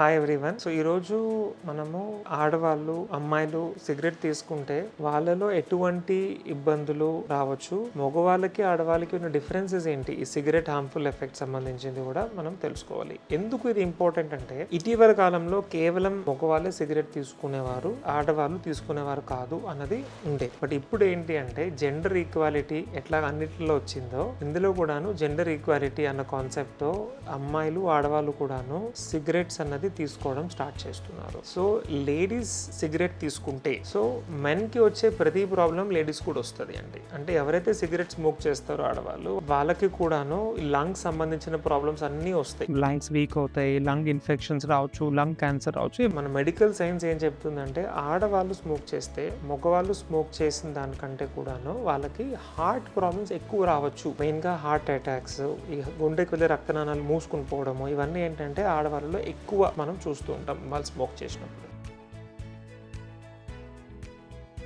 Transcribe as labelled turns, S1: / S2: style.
S1: Hi everyone so ఈరోజు మనము ఆడవాళ్ళు అమ్మాయిలు సిగరెట్ తీసుకుంటే వాళ్ళలో ఎటువంటి ఇబ్బందులు రావచ్చు? మగవాళ్ళకి ఆడవాళ్ళకి ఉన్న డిఫరెన్సెస్ ఏంటి? ఈ సిగరెట్ హార్మ్ఫుల్ ఎఫెక్ట్ సంబంధించింది కూడా మనం తెలుసుకోవాలి. ఎందుకు ఇది ఇంపార్టెంట్ అంటే ఇటీవల కాలంలో కేవలం మగవాళ్ళే సిగరెట్ తీసుకునేవారు ఆడవాళ్ళు తీసుకునేవారు కాదు అన్నది ఉండే. బట్ ఇప్పుడు ఏంటి అంటే జెండర్ ఈక్వాలిటీ ఎట్లా అన్నిటిలో వచ్చిందో ఇందులో కూడాను జెండర్ ఈక్వాలిటీ అన్న కాన్సెప్ట్తో అమ్మాయిలు ఆడవాళ్ళు కూడాను సిగరెట్స్ అన్నది తీసుకోవడం స్టార్ట్ చేస్తున్నారు. సో లేడీస్ సిగరెట్ తీసుకుంటే సో మెన్కి వచ్చే ప్రతి ప్రాబ్లం లేడీస్ కూడా వస్తుంది అండి. అంటే ఎవరైతే సిగరెట్ స్మోక్ చేస్తారో ఆడవాళ్ళు వాళ్ళకి కూడాను లంగ్స్ సంబంధించిన ప్రాబ్లమ్స్ అన్నీ వస్తాయి.
S2: లంగ్స్ వీక్ అవుతాయి లంగ్ ఇన్ఫెక్షన్స్ రావచ్చు లంగ్ క్యాన్సర్ రావచ్చు.
S1: మన మెడికల్ సైన్స్ ఏం చెప్తుందంటే ఆడవాళ్ళు స్మోక్ చేస్తే మగవాళ్ళు స్మోక్ చేసిన దానికంటే కూడాను వాళ్ళకి హార్ట్ ప్రాబ్లమ్స్ ఎక్కువ రావచ్చు. మెయిన్గా హార్ట్ అటాక్స్ ఈ గుండెకి వెళ్ళే రక్తనాళాలు మూసుకుని పోవడము ఇవన్నీ ఏంటంటే ఆడవాళ్ళలో ఎక్కువ మనం చూస్తూ ఉంటాం వాళ్ళు స్మోక్ చేసినప్పుడు.